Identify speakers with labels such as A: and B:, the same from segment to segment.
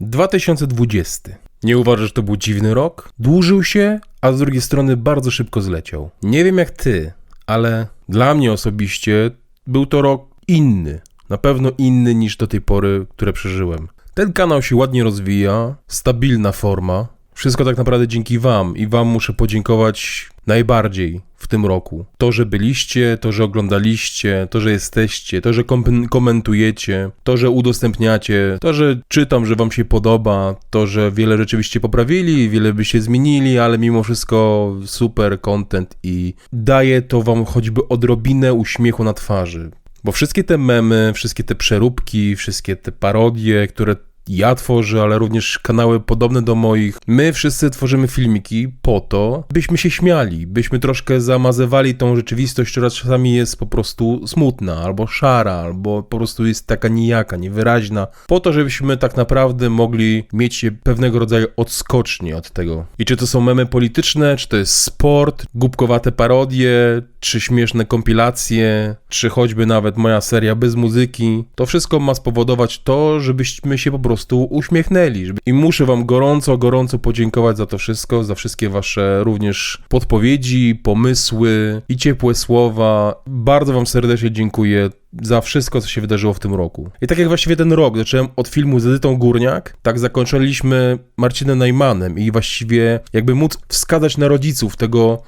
A: 2020. Nie uważasz, że to był dziwny rok? Dłużył się, a z drugiej strony bardzo szybko zleciał. Nie wiem jak ty, ale dla mnie osobiście był to rok inny. Na pewno inny niż do tej pory, które przeżyłem. Ten kanał się ładnie rozwija, stabilna forma. Wszystko tak naprawdę dzięki Wam i Wam muszę podziękować najbardziej w tym roku. To, że byliście, to, że oglądaliście, to, że jesteście, to, że kom- komentujecie, to, że udostępniacie, to, że czytam, że Wam się podoba, to, że wiele rzeczywiście poprawili, wiele by się zmienili, ale mimo wszystko super content i daje to Wam choćby odrobinę uśmiechu na twarzy. Bo wszystkie te memy, wszystkie te przeróbki, wszystkie te parodie, które ja tworzę, ale również kanały podobne do moich. My wszyscy tworzymy filmiki po to, byśmy się śmiali, byśmy troszkę zamazywali tą rzeczywistość, która czasami jest po prostu smutna, albo szara, albo po prostu jest taka nijaka, niewyraźna, po to, żebyśmy tak naprawdę mogli mieć pewnego rodzaju odskocznie od tego. I czy to są memy polityczne, czy to jest sport, głupkowate parodie, czy śmieszne kompilacje, czy choćby nawet moja seria bez muzyki, to wszystko ma spowodować to, żebyśmy się po prostu uśmiechnęli. Żeby- I muszę Wam gorąco, gorąco podziękować za to wszystko, za wszystkie Wasze również podpowiedzi, pomysły i ciepłe słowa. Bardzo Wam serdecznie dziękuję za wszystko, co się wydarzyło w tym roku. I tak jak właściwie ten rok, zacząłem od filmu z Edytą Górniak, tak zakończyliśmy Marcinem Najmanem i właściwie jakby móc wskazać na rodziców tego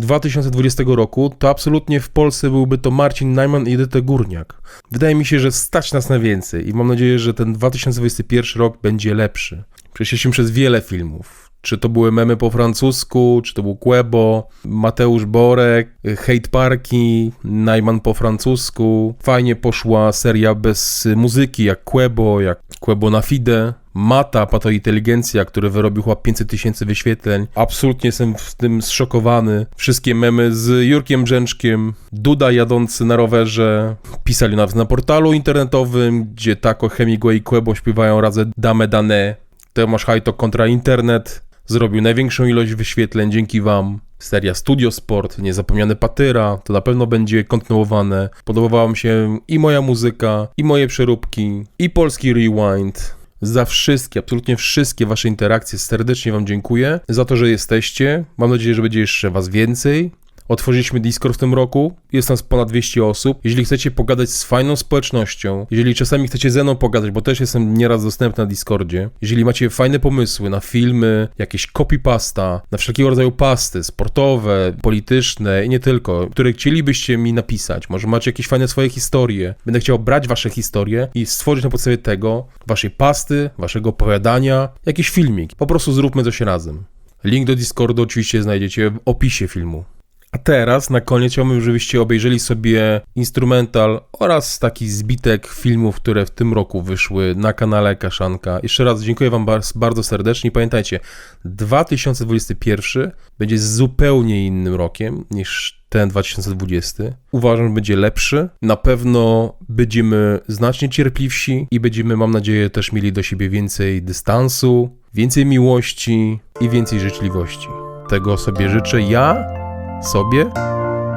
A: 2020 roku, to absolutnie w Polsce byłby to Marcin Najman i Edyta Górniak. Wydaje mi się, że stać nas na więcej i mam nadzieję, że ten 2021 rok będzie lepszy. Przeszliśmy przez wiele filmów. Czy to były memy po francusku, czy to był Quebo, Mateusz Borek, Hate Parki, Najman po francusku. Fajnie poszła seria bez muzyki, jak Quebo, jak Quebo na Fide. Mata, patointeligencja, który wyrobił chyba 500 tysięcy wyświetleń. Absolutnie jestem w tym zszokowany. Wszystkie memy z Jurkiem Brzęczkiem, Duda jadący na rowerze. Pisali nawet na portalu internetowym, gdzie Taco, Hemingway i Quebo śpiewają razem Dame Dane. Tomasz Hajto kontra internet. Zrobił największą ilość wyświetleń dzięki wam. Seria Studio Sport, Niezapomniany Patyra, to na pewno będzie kontynuowane. Podobała mi się i moja muzyka, i moje przeróbki, i polski rewind. Za wszystkie, absolutnie wszystkie wasze interakcje serdecznie wam dziękuję. Za to, że jesteście. Mam nadzieję, że będzie jeszcze was więcej. Otworzyliśmy Discord w tym roku, jest nas ponad 200 osób. Jeżeli chcecie pogadać z fajną społecznością, jeżeli czasami chcecie ze mną pogadać, bo też jestem nieraz dostępny na Discordzie, jeżeli macie fajne pomysły na filmy, jakieś copypasta, na wszelkiego rodzaju pasty, sportowe, polityczne i nie tylko, które chcielibyście mi napisać, może macie jakieś fajne swoje historie, będę chciał brać wasze historie i stworzyć na podstawie tego, waszej pasty, waszego opowiadania, jakiś filmik. Po prostu zróbmy coś razem. Link do Discordu oczywiście znajdziecie w opisie filmu. A teraz na koniec chciałbym, żebyście obejrzeli sobie instrumental oraz taki zbitek filmów, które w tym roku wyszły na kanale Kaszanka. Jeszcze raz dziękuję Wam bar- bardzo serdecznie. Pamiętajcie, 2021 będzie zupełnie innym rokiem niż ten 2020. Uważam, że będzie lepszy. Na pewno będziemy znacznie cierpliwsi i będziemy, mam nadzieję, też mieli do siebie więcej dystansu, więcej miłości i więcej życzliwości. Tego sobie życzę ja sobie,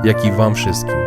A: jak i Wam wszystkim.